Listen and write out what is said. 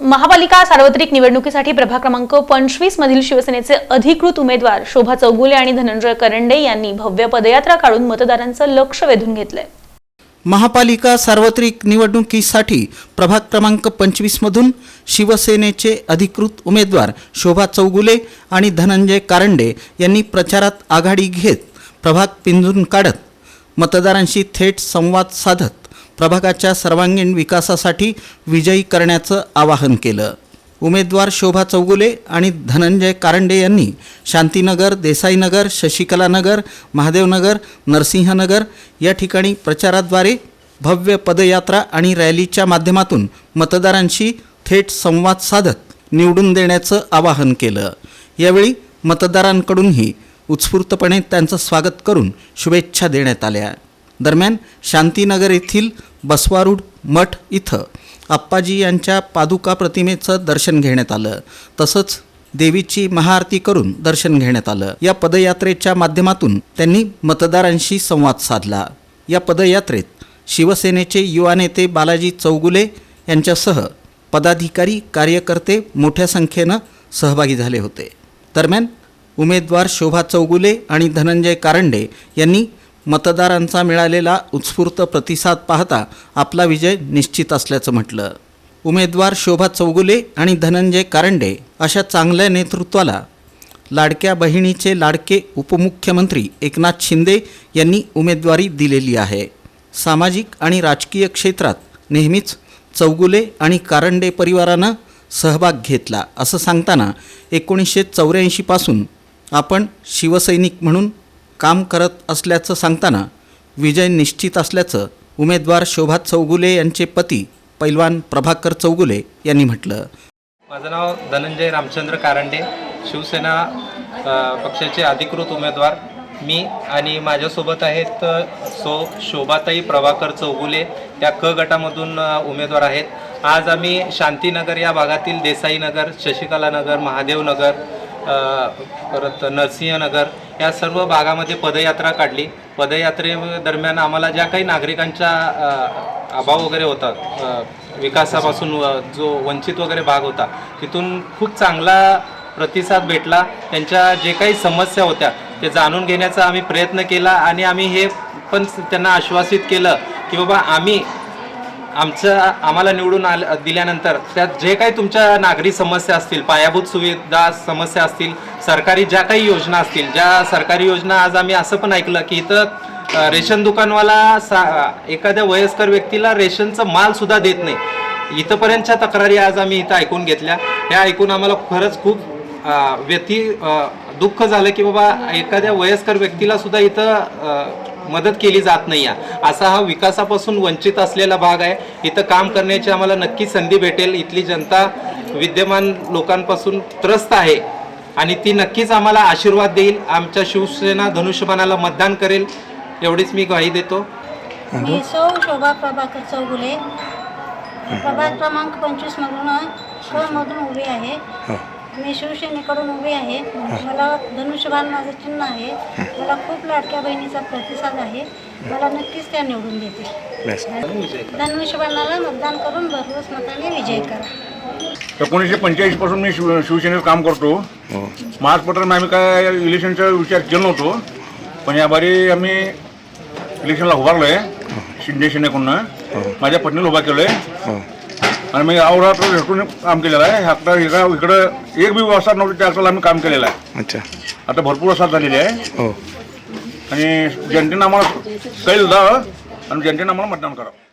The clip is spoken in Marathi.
महापालिका सार्वत्रिक निवडणुकीसाठी प्रभाग क्रमांक पंचवीस मधील शिवसेनेचे अधिकृत उमेदवार शोभा चौगुले आणि धनंजय करंडे यांनी भव्य पदयात्रा काढून मतदारांचं लक्ष वेधून घेतलंय. महापालिका सार्वत्रिक निवडणुकीसाठी प्रभाग क्रमांक पंचवीसमधून शिवसेनेचे अधिकृत उमेदवार शोभा चौगुले आणि धनंजय कारंडे यांनी प्रचारात आघाडी घेत प्रभाग पिंजून काढत मतदारांशी थेट संवाद साधत प्रभागाच्या सर्वांगीण विकासासाठी विजयी करण्याचं आवाहन केलं. उमेदवार शोभा चौगुले आणि धनंजय कारंडे यांनी शांतीनगर देसाईनगर शशिकलानगर महादेवनगर नरसिंहनगर या ठिकाणी प्रचाराद्वारे भव्य पदयात्रा आणि रॅलीच्या माध्यमातून मतदारांशी थेट संवाद साधत निवडून देण्याचं आवाहन केलं. यावेळी मतदारांकडूनही उत्स्फूर्तपणे त्यांचं स्वागत करून शुभेच्छा देण्यात आल्या. दरम्यान शांतीनगर येथील बसवारूढ मठ इथं आप्पाजी यांच्या पादुका प्रतिमेचं दर्शन घेण्यात आलं. तसंच देवीची महाआरती करून दर्शन घेण्यात आलं. या पदयात्रेच्या माध्यमातून त्यांनी मतदारांशी संवाद साधला. या पदयात्रेत शिवसेनेचे युवा नेते बालाजी चौगुले यांच्यासह पदाधिकारी कार्यकर्ते मोठ्या संख्येनं सहभागी झाले होते. दरम्यान उमेदवार शोभा चौगुले आणि धनंजय कारंडे यांनी मतदारांचा मिळालेला उत्स्फूर्त प्रतिसाद पाहता आपला विजय निश्चित असल्याचं म्हटलं. उमेदवार शोभा चौगुले आणि धनंजय कारंडे अशा चांगल्या नेतृत्वाला लाडक्या बहिणीचे लाडके उपमुख्यमंत्री एकनाथ शिंदे यांनी उमेदवारी दिलेली आहे. सामाजिक आणि राजकीय क्षेत्रात नेहमीच चौगुले आणि कारंडे परिवारानं सहभाग घेतला असं सांगताना एकोणीसशे चौऱ्याऐंशीपासून आपण शिवसैनिक म्हणून काम करत असल्याचं सांगताना विजय निश्चित असल्याचं उमेदवार शोभा चौगुले यांचे पती पैलवान प्रभाकर चौगुले यांनी म्हटलं. माझं नाव धनंजय रामचंद्र कारंडे शिवसेना पक्षाचे अधिकृत उमेदवार. मी आणि माझ्यासोबत आहेत सो शोभाताई प्रभाकर चौगुले. त्या क गटामधून उमेदवार आहेत. आज आम्ही शांतीनगर या भागातील देसाईनगर शशिकलानगर महादेवनगर परत नरसिंहनगर या सर्व भागामध्ये पदयात्रा काढली. पदयात्रेदरम्यान आम्हाला ज्या काही नागरिकांच्या अभाव वगैरे होता विकासापासून जो वंचित वगैरे भाग होता तिथून खूप चांगला प्रतिसाद भेटला. त्यांच्या जे काही समस्या होत्या ते जाणून घेण्याचा आम्ही प्रयत्न केला आणि आम्ही हे पण त्यांना आश्वासित केलं की बाबा आम्ही आमचं आम्हाला निवडून आल दिल्यानंतर त्यात जे काही तुमच्या नागरी समस्या असतील पायाभूत सुविधा समस्या असतील सरकारी ज्या काही योजना असतील ज्या सरकारी योजना आज आम्ही असं पण ऐकलं की इथं रेशन दुकानवाला सा एखाद्या वयस्कर व्यक्तीला रेशनचं माल सुद्धा देत नाही. इथंपर्यंतच्या तक्रारी आज आम्ही इथं ऐकून घेतल्या. ह्या ऐकून आम्हाला खरंच खूप व्यती व्यथी दुःख झालं की बाबा एखाद्या वयस्कर व्यक्तीला सुद्धा इथं मदत केली जात नाही आहे. असा हा विकासापासून वंचित असलेला भाग आहे. इथं काम करण्याची आम्हाला नक्की संधी भेटेल. इथली जनता विद्यमान लोकांपासून त्रस्त आहे. आणि ती नक्कीच आम्हाला आशीर्वाद देईल. आमच्या शिवसेना धनुष्यबाणाला मतदान करेल एवढीच मी ग्वाही देतो. मी सौ शोभा प्रभाकर चौगुले. प्रभाग क्रमांक पंचवीस मधून क मधून उभी आहे. मी शिवसेनेकडून उभी आहे. मला धनुष्यबाण माझं चिन्ह आहे. मला खूप लाडक्या बहिणीचा प्रतिसाद आहे. मला नक्कीच त्या निवडून देते धनुष्यबाणाला मतदान करून भरघोस मताने विजय करा. एकोणीसशे पंच्याऐंशी पासून मी शिव शिवसेनेत काम करतो. महाराष्ट्रपत्रात आम्ही काय इलेक्शनचा विचार केला नव्हतो. पण याबारी आम्ही इलेक्शनला उभारलो आहे शिंदे सेनेकडून माझ्या पत्नीला उभा केलो आहे आणि मी आवरात भेटून काम केलेलं आहे. आता इकडं इकडं एक बी व्यवस्था नव्हती त्या अर्थाला आम्ही काम केलेलं आहे. अच्छा. आता भरपूर वसाहत झालेली आहे. हो. आणि जनतेनं आम्हाला द्यावं आणि जनतेनं आम्हाला मतदान करावं